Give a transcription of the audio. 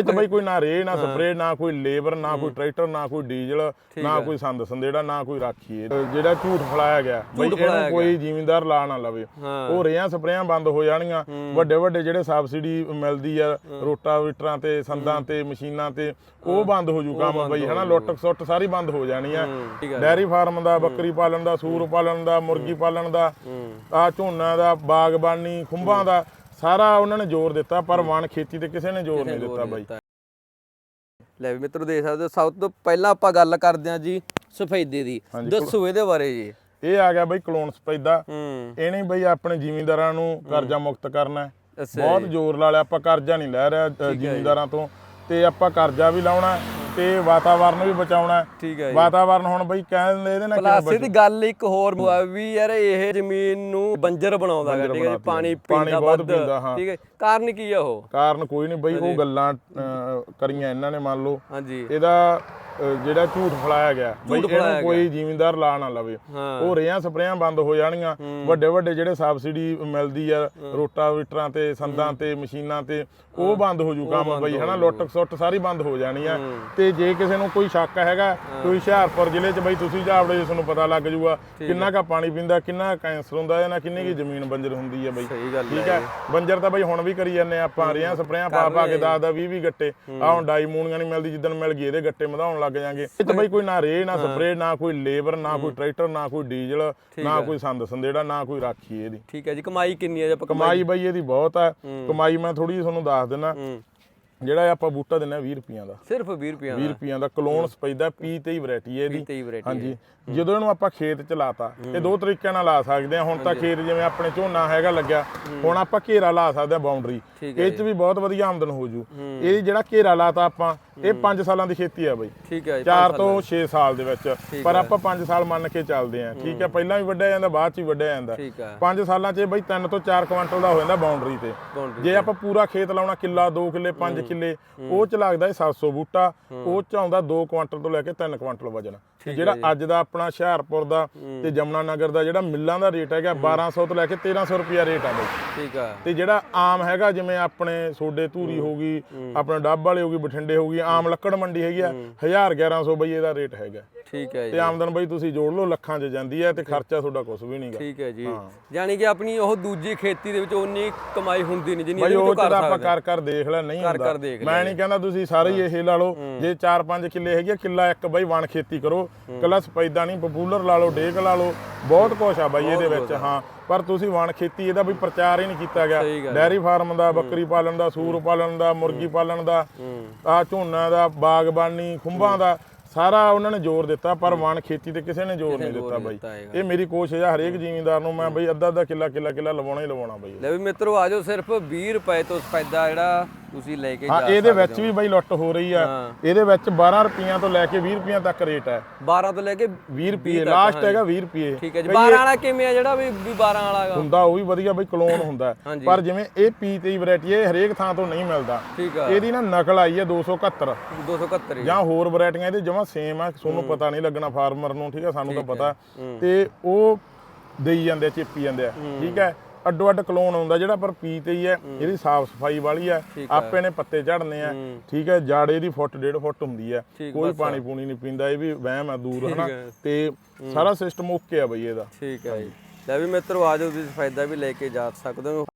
ਇਹ ਚ ਬਈ ਕੋਈ ਨਾ ਰੇ ਨਾ ਸਪਰੇ ਨਾ ਕੋਈ ਲੇਬਰ ਨਾ ਕੋਈ ਟਰੈਕਟਰ ਨਾ ਕੋਈ ਡੀਜ਼ਲ ਨਾ ਕੋਈ ਸੰਦ ਸੰਦੇੜਾ ਨਾ ਕੋਈ ਰਾਖੀ। ਇਹ ਜਿਹੜਾ ਝੂਠ ਫਲਾਇਆ ਗਿਆ ਬਈ ਇਹਨੂੰ ਕੋਈ ਜ਼ਿਮੀਂਦਾਰ ਲਾ ਨਾ ਲਵੇ। ਉਹ ਰੇਹਾਂ ਸਪਰੇਆਂ ਬੰਦ ਹੋ ਜਾਣਗੀਆਂ। ਵੱਡੇ ਵੱਡੇ ਜਿਹੜੇ ਸਬਸਿਡੀ ਮਿਲਦੀ ਆ ਰੋਟਾਵੇਟਰਾਂ ਤੇ ਸੰਦਾਂ ਤੇ ਮਸ਼ੀਨਾਂ ਤੇ ਉਹ ਬੰਦ ਹੋ ਜੂ ਕੰਮ ਬਈ ਹਨਾ ਲੁੱਟ ਸੁੱਟ ਸਾਰੀ ਬੰਦ ਹੋ ਜਾਣੀ ਆ। ਡੈਰੀ ਫਾਰਮ ਦਾ ਬੱਕਰੀ ਪਾਲਣ ਦਾ ਸੂਰ ਪਾਲਣ ਦਾ ਮੁਰਗੀ ਪਾਲਣ ਦਾ ਆ ਝੋਨਾ ਦਾ ਬਾਗਬਾਨੀ ਖੁੰਭਾਂ ਦਾ ਸਾਰਾ ਉਹਨਾਂ ਨੇ ਜ਼ੋਰ ਦਿੱਤਾ ਪਰ ਵਣ ਖੇਤੀ ਤੇ ਕਿਸੇ ਨੇ ਜ਼ੋਰ ਨਹੀਂ ਦਿੱਤਾ ਬਾਈ। ਲੈ ਵੀ ਮਿੱਤਰੋ ਦੇਖ ਸਕਦੇ ਹੋ ਸਭ ਤੋਂ ਪਹਿਲਾਂ ਆਪਾਂ ਗੱਲ ਕਰਦੇ ਹਾਂ ਜੀ ਸਫੈਦੇ ਦੀ। ਦੱਸੋ ਇਹਦੇ ਬਾਰੇ ਜੀ। ਇਹ ਆ ਗਿਆ ਬਈ ਕਲੋਨ ਸਪੈਦਾ ਹੂੰ। ਇਹਨੇ ਬਈ ਆਪਣੇ ਜ਼ਿਮੀਂਦਾਰਾਂ ਨੂੰ ਕਰਜ਼ਾ ਮੁਕਤ ਕਰਨਾ ਬਹੁਤ ਜ਼ੋਰ ਲਾ ਲਿਆ ਆਪਾਂ ਕਰਜ਼ਾ ਨਹੀਂ ਲੈ ਰਿਹਾ ਜ਼ਿਮੀਂਦਾਰਾਂ ਤੋਂ। ਤੇ ਆਪਾਂ ਕਰਜ਼ਾ ਵੀ ਲਾਉਣਾ ਤੇ ਵਾਤਾਵਰਨ ਵੀ ਬਚਾਉਣਾ ਹੈ। ਠੀਕ ਹੈ ਜੀ। ਵਾਤਾਵਰਨ ਹੁਣ ਬਈ ਕਹਿੰਦੇ ਇਹਦੇ ਨਾਲ ਪਲਾਸੇ ਦੀ ਗੱਲ ਇੱਕ ਹੋਰ ਵੀ ਯਾਰ ਇਹ ਜ਼ਮੀਨ ਨੂੰ ਬੰਜਰ ਬਣਾਉਂਦਾ ਬੰਜਰ ਠੀਕ ਹੈ ਪਾਣੀ ਪੀਂਦਾ ਵੱਧ ਹਾਂ। ਠੀਕ ਹੈ ਕਾਰਨ ਕੀ ਆ ਉਹ? ਕਾਰਨ ਕੋਈ ਨਹੀਂ ਬਈ ਉਹ ਗੱਲਾਂ ਕਰੀਆਂ ਇਹਨਾਂ ਨੇ ਮੰਨ ਲਓ। ਹਾਂਜੀ। ਇਹਦਾ ਜਿਹੜਾ ਝੂਠ ਫਲਾਇਆ ਗਿਆ ਬਈ ਇਹਨੂੰ ਕੋਈ ਜ਼ਿਮੀਂਦਾਰ ਲਾ ਨਾ ਲਵੇ। ਉਹ ਰੇਹਾਂ ਸਪਰੇਆਂ ਬੰਦ ਹੋ ਜਾਣਗੀਆਂ। ਵੱਡੇ ਵੱਡੇ ਜਿਹੜੇ ਸਬਸਿਡੀ ਮਿਲਦੀ ਆ ਰੋਟਾਵੇਟਰਾਂ ਤੇ ਸੰਦਾਂ ਤੇ ਮਸ਼ੀਨਾਂ ਤੇ ਉਹ ਬੰਦ ਹੋ ਜੂ ਕੰਮ ਬਈ ਹਨਾ ਲੁੱਟ ਸੁੱਟ ਸਾਰੀ ਬੰਦ ਹੋ ਜਾਣੀ ਆ। ਤੇ ਜੇ ਕਿਸੇ ਨੂੰ ਕੋਈ ਸ਼ੱਕ ਹੈਗਾ ਕੋਈ ਹੁਸ਼ਿਆਰਪੁਰ ਜ਼ਿਲ੍ਹੇ 'ਚ ਬਈ ਤੁਸੀਂ ਜਾਵੜੇ ਜਿਸ ਨੂੰ ਪਤਾ ਲੱਗ ਜੂਗਾ ਕਿੰਨਾ ਕਾ ਪਾਣੀ ਪੀਂਦਾ ਕਿੰਨਾ ਕੈਂਸਰ ਹੁੰਦਾ ਜਾਂ ਕਿੰਨੀ ਕੀ ਜ਼ਮੀਨ ਬੰਜਰ ਹੁੰਦੀ ਆ ਬਈ। ਠੀਕ ਹੈ ਬੰਜਰ ਤਾਂ ਬਈ ਹੁਣ ਵੀ ਕਰੀ ਜਾਂਦੇ ਆ ਆਪਾਂ ਰੇਹਾਂ ਸਪਰੇਆਂ ਪਾ ਪਾ ਕੇ ਦਸ ਦਾ 20 20 ਗੱਟੇ। ਆ ਹੁਣ ਡਾਈ ਮੂਣੀਆਂ ਨਹੀਂ ਮਿਲਦੀ ਜਿੱਦਣ ਮਿਲ ਗਈ ਇਹਦੇ ਗੱਟੇ ਵਧਾਉਣ ਲੱਗ ਜਾਾਂਗੇ। ਇਹ ਤਾਂ ਬਈ ਕੋਈ ਨਾ ਰੇ ਨਾ ਸਪਰੇ ਨਾ ਕੋਈ ਲੇਬਰ ਨਾ ਕੋਈ ਟਰੈਕਟਰ ਨਾ ਕੋਈ ਡੀਜ਼ਲ ਨਾ ਕੋਈ ਸੰਦ ਸੰਦੇੜਾ ਨਾ ਕੋਈ ਰਾਖੀ ਇਹਦੀ। ਠੀਕ ਹੈ ਜੀ ਕਮਾਈ ਕਿੰਨੀ ਹੈ ਜੇ ਆਪਾਂ ਕਮਾਈ? ਬਈ ਇਹਦੀ ਬਹੁਤ ਆ ਕਮਾਈ ਮੈਂ ਥੋੜੀ ਜਿਹੀ ਤੁਹਾਨੂੰ ਦੱਸ ਦਿੰਦਾ। ਹੂੰ। ਜਿਹੜਾ ਆਪਾਂ ਬੂਟਾ ਦਿੰਨੇ 20 ਰੁਪਈਆਂ ਦਾ। ਸਿਰਫ 20 ਰੁਪਏ 20 ਰੁਪਈਆਂ ਦਾ ਕਲੋਨ ਸਪੈਦਾ ਪੀ 23 ਵੈਰਾਈਟੀ ਹੈ ਇਹਦੀ। 23 ਵੈਰਾਈਟੀ ਹਾਂਜੀ। ਜਦੋਂ ਇਹਨੂੰ ਆਪਾਂ ਖੇਤ ਚ ਲਾਤਾ ਇਹ ਦੋ ਤਰੀਕਿਆਂ ਨਾਲ ਲਾ ਸਕਦੇ ਆ ਹੁਣ ਤਾਂ ਖੇਤ ਜਿਵੇਂ ਆਪਣੇ ਝੋਨਾ ਹੈਗਾ ਲੱਗਿਆ ਹੁਣ ਆਪਾਂ ਘੇਰਾ ਲਾ ਸਕਦੇ ਆ ਬਾਉਂਡਰੀ ਹੈ ਇਹ ਚ ਵੀ ਬਹੁਤ ਵਧੀਆ ਆਮਦਨ ਹੋ ਜੂ। ਇਹ ਜਿਹੜਾ ਘੇਰਾ ਲਾਤਾ ਆਪਾਂ ਇਹ 5 ਸਾਲਾਂ ਦੀ ਖੇਤੀ ਆ ਬਈ। ਠੀਕ ਹੈ ਜੀ 4 ਤੋਂ 6 ਸਾਲ ਦੇ ਵਿੱਚ। ਪਰ ਆਪਾਂ 5 ਸਾਲ ਮੰਨ ਕੇ ਚੱਲਦੇ ਆ। ਠੀਕ ਹੈ। ਪਹਿਲਾਂ ਵੀ ਵੱਢਿਆ ਜਾਂਦਾ ਬਾਅਦ ਚ ਵੀ ਵੱਢਿਆ ਜਾਂਦਾ। ਠੀਕ ਹੈ 5 ਸਾਲਾਂ 'ਚ ਬਈ 3 ਤੋਂ 4 ਕੁਇੰਟਲ ਦਾ ਹੋ ਜਾਂਦਾ ਬਾਉਂਡਰੀ ਤੇ। ਜੇ ਆਪਾਂ ਪੂਰਾ ਖੇਤ ਲਾਉਣਾ ਕਿੱਲਾ 2 ਕਿੱਲੇ 5 ਕਿੱਲੇ ਉਹ ਚ ਲੱਗਦਾ ਇਹ 700 ਬੂਟਾ। ਉਹ ਚ ਆਉਂਦਾ 2 ਕੁਇੰਟਲ ਤੋਂ ਲੈ ਕੇ 3 ਕੁਇੰਟਲ ਵਜਨ। ਜਿਹੜਾ ਅੱਜ ਦਾ ਆਪਣਾ ਹੁਸ਼ਿਆਰਪੁਰ ਦਾ ਤੇ ਜਮਨਾ ਨਗਰ ਦਾ ਜਿਹੜਾ ਮਿੱਲਾਂ ਦਾ ਰੇਟ ਹੈਗਾ 1200 ਤੋਂ ਲੈ ਕੇ 1300 ਰੁਪਿਆ ਰੇਟ ਆ ਬਈ। ਠੀਕ ਹੈ ਤੇ ਜਿਹੜਾ ਆਮ ਹੈਗਾ ਜਿਵੇਂ ਆਪਣੇ ਸੋਡੇ ਧੂਰੀ ਹੋ। ਗਈ ਆਪਣੇ ਡੱਬ ਵਾਲੇ ਹੋ ਗਈ ਬਠਿੰਡੇ ਹੋ ਗਈ ਆਮ ਲੱਕੜ ਮੰਡੀ ਹੈਗੀ ਆ 1000 1100 ਬਈ ਇਹਦਾ ਰੇਟ ਹੈਗਾ। ਠੀਕ ਹੈ ਜੀ। ਤੇ ਆਮਦਨ ਬਈ ਤੁਸੀਂ ਜੋੜ ਲਓ ਲੱਖਾਂ 'ਚ ਜਾਂਦੀ ਹੈ ਤੇ ਖਰਚਾ ਤੁਹਾਡਾ ਕੁਝ ਵੀ ਨਹੀਂਗਾ ਠੀਕ ਹੈ ਜੀ। ਯਾਨੀ ਕਿ ਆਪਣੀ ਉਹ ਦੂਜੀ ਖੇਤੀ ਦੇ ਵਿੱਚ ਉਨੀ ਕਮਾਈ ਹੁੰਦੀ ਨਹੀਂ ਜਿੰਨੀ ਉਹ ਕਰ ਆਪਾਂ ਸਕਦੇ। ਕਰ ਕਰ ਦੇਖ ਲੈ ਨਹੀਂ ਹੁੰਦਾ। ਕਰ ਦੇਖ ਮੈਂ ਨਹੀਂ ਕਹਿੰਦਾ ਤੁਸੀਂ ਸਾਰੇ ਹੀ। ਇਹ ਲਾ ਲਓ ਜੇ 4-5 ਕਿੱਲੇ ਹੈਗੇ ਕਿੱਲਾ ਇੱਕ ਬਈ ਵਣ ਖੇਤੀ ਕਰੋ। ਕੱਲਾ ਸਪੈਦਾ ਨਹੀਂ ਪਪੂਲਰ ਲਾ ਲਓ ਡੇਕ ਲਾ ਲਓ। ਬਹੁਤ ਕੁਛ ਆ ਬਾਈ ਇਹਦੇ ਵਿੱਚ ਹਾਂ। ਪਰ ਤੁਸੀਂ ਵਣ ਖੇਤੀ ਇਹਦਾ ਵੀ ਪ੍ਰਚਾਰ ਹੀ ਨਹੀਂ ਕੀਤਾ ਗਿਆ। ਡੈਰੀ ਫਾਰਮ ਦਾ ਬੱਕਰੀ ਪਾਲਣ ਦਾ ਸੂਰ ਪਾਲਣ ਦਾ ਮੁਰਗੀ ਪਾਲਣ ਦਾ ਆ ਝੋਨਾ ਦਾ ਬਾਗਬਾਨੀ ਖੁੰਭਾਂ ਦਾ ਸਾਰਾ ਉਹਨਾਂ ਨੇ ਜ਼ੋਰ ਦਿੱਤਾ ਪਰ ਵਣ ਖੇਤੀ ਤੇ ਕਿਸੇ ਨੇ ਜ਼ੋਰ ਨਹੀਂ ਦਿੱਤਾ ਬਾਈ। ਇਹ ਮੇਰੀ ਕੋਸ਼ਿਸ਼ ਆ ਹਰੇਕ ਜ਼ਿਮੀਂਦਾਰ ਨੂੰ ਮੈਂ ਬਈ ਅੱਧਾ ਅੱਧਾ ਕਿੱਲਾ ਕਿੱਲਾ ਕਿੱਲਾ ਲਵਾਉਣਾ ਹੀ ਲਵਾਉਣਾ ਬਈ। ਲੈ ਵੀ ਮਿੱਤਰੋ ਆਜੋ ਸਿਰਫ 20 ਰੁਪਏ ਤੋਂ ਸਪੈਦਾ ਜਿਹੜਾ ਤੁਸੀਂ ਲੈ ਕੇ ਹਾਂ ਜਾ ਇਹਦੇ ਵਿੱਚ ਵੀ ਬਈ ਲੁੱਟ ਹੋ ਰਹੀ ਆ। ਹਾਂ। ਇਹਦੇ ਵਿੱਚ 12 ਰੁਪਈਆਂ ਤੋਂ ਲੈ ਕੇ 20 ਰੁਪਈਆਂ ਤੱਕ ਰੇਟ ਹੈ। 12 ਤੋਂ ਲੈ ਕੇ 20 ਰੁਪਏ ਲਾਸਟ ਹੈਗਾ 20 ਰੁਪਏ ਠੀਕ ਹੈ ਜੀ। 12 ਵਾਲਾ ਕਿਵੇਂ ਆ ਜਿਹੜਾ ਵੀ ਵੀ 12 ਵਾਲਾ ਹੈਗਾ? ਹੁੰਦਾ ਉਹ ਵੀ ਵਧੀਆ ਬਈ ਕਲੋਨ ਹੁੰਦਾ। ਪਰ ਜਿਵੇਂ ਇਹ ਪੀ ਤੇ ਵੈਰਾਈਟੀ ਇਹ ਹਰੇਕ ਥਾਂ ਤੋਂ ਨਹੀਂ ਮਿਲਦਾ। ਇਹਦੀ ਨਾ ਨਕਲ ਆਈ ਹੈ 271 271 ਜਾਂ ਹੋਰ ਵੈਰਾਈਟੀਆਂ ਇਹਦੇ ਜਮਾ ਸੇਮ ਆ ਤੁਹਾਨੂੰ ਪਤਾ ਨਹੀਂ ਲੱਗਣਾ ਫਾਰਮਰ ਨੂੰ ਠੀਕ ਹੈ ਸਾਨੂੰ ਤਾਂ ਪਤਾ। ਤੇ ਉਹ ਦੇਈ ਜਾਂਦੇ ਚਿੱਪੀ ਜਾਂਦੇ ਆ। ਠੀਕ ਹੈ। ਅੱਡੋ ਅੱਡ ਕਲੋਨ ਹੁੰਦਾ ਜਿਹੜਾ ਪਰ ਪੀ ਤੇ ਹੀ ਹੈ। ਇਹਦੀ ਸਾਫ਼ ਸਫ਼ਾਈ ਵਾਲੀ ਆ ਆਪੇ ਨੇ ਪੱਤੇ ਝੜਨੇ ਆ ਠੀਕ ਹੈ ਜਾੜੇ ਦੀ ਫੁੱਟ ਡੇਢ ਫੁੱਟ ਹੁੰਦੀ ਠੀਕ, ਕੋਈ ਪਾਣੀ ਪੂਣੀ ਨਹੀਂ ਪੀਂਦਾ ਇਹ ਵੀ ਵਹਿਮ ਆ ਦੂਰ ਹਨਾ? ਹੈ। ਤੇ ਸਾਰਾ ਸਿਸਟਮ ਓਕੇ ਆ ਬਈ ਇਹਦਾ। ਠੀਕ ਹੈ ਜੀ। ਲੈ ਵੀ ਮਿੱਤਰੋ ਆਜੋ ਤੁਸੀਂ ਫਾਇਦਾ ਵੀ ਲੈ ਕੇ ਜਾ ਸਕਦੇ ਹੋ।